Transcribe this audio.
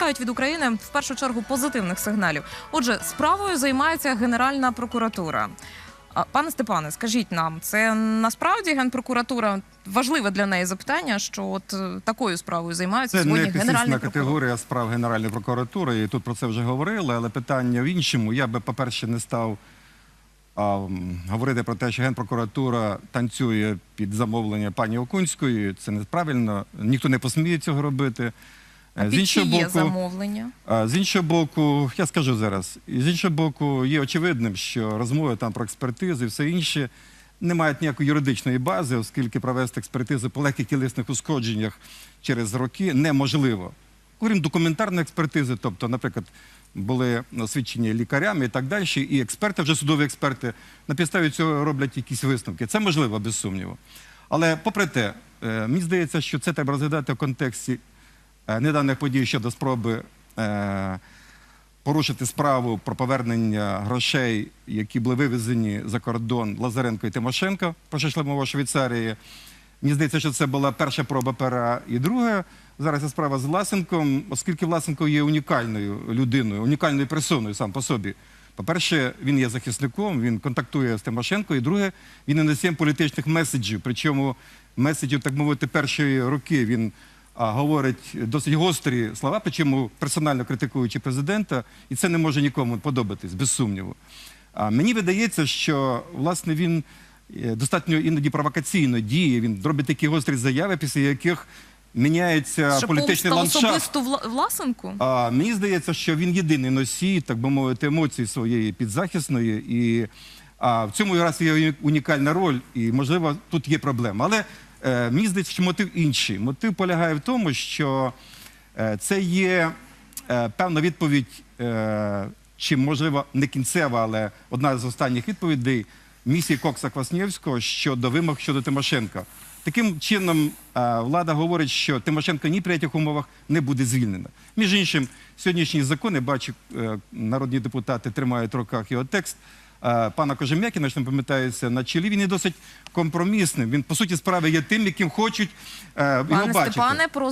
чекають від України в першу чергу позитивних сигналів. Отже, справою займається Генеральна прокуратура. Пане Степане, скажіть нам, це насправді генпрокуратура важливе для неї запитання, що от е, такою справою займаються Це сьогодні прокурор. категорія справ Генеральної прокуратури, і тут про це вже говорили, але питання в іншому. Я би, по-перше, не став а, говорити про те, що Генпрокуратура танцює під замовлення пані Окунської. Це неправильно, ніхто не посміє цього робити. А під чиє замовлення? А, З іншого боку, я скажу зараз, з іншого боку, є очевидним, що розмови там про експертизи і все інше не мають ніякої юридичної бази, оскільки провести експертизу по легких тілесних ушкодженнях через роки неможливо. Крім документарної експертизи, тобто, наприклад, були освідчені лікарями і так далі, і експерти, вже судові експерти, на підставі цього роблять якісь висновки. Це можливо, без сумніву. Але попри те, е, мені здається, що це треба розглядати в контексті недавніх подій щодо спроби е, порушити справу про повернення грошей, які були вивезені за кордон Лазаренко і Тимошенко, йшла мова Швейцарії. Мені здається, що це була перша проба пера. І друге, зараз ця справа з Власенком, оскільки Власенко є унікальною людиною, унікальною персоною сам по собі. По-перше, він є захисником, він контактує з Тимошенко, і друге, він є носієм політичних меседжів. Причому меседжів, так мовити, першої роки він говорить досить гострі слова, причому персонально критикуючи президента, і це не може нікому подобатись, без сумніву. А мені видається, що власне він е, достатньо іноді провокаційно діє. Він робить такі гострі заяви, після яких міняється Що політичний ландшафт. особисто Вла- Власенку? А, мені здається, що він єдиний носій, так би мовити, емоцій своєї підзахисної. І а, в цьому якраз є унікальна роль, і можливо тут є проблема. Але мені здається, що мотив інший. Мотив полягає в тому, що е, це є е, певна відповідь, е, чи можливо не кінцева, але одна з останніх відповідей місії Кокса Кваснєвського щодо вимог щодо Тимошенка. Таким чином, е, влада говорить, що Тимошенко ні при яких умовах не буде звільнена. Між іншим, сьогоднішні закони, бачу, е, народні депутати тримають в руках його текст. Е, Пана Кожем'якіна, що не пам'ятається, на чолі він є досить компромісним. Він, по суті, справи є тим, яким хочуть е, його Пане бачити. Степане, про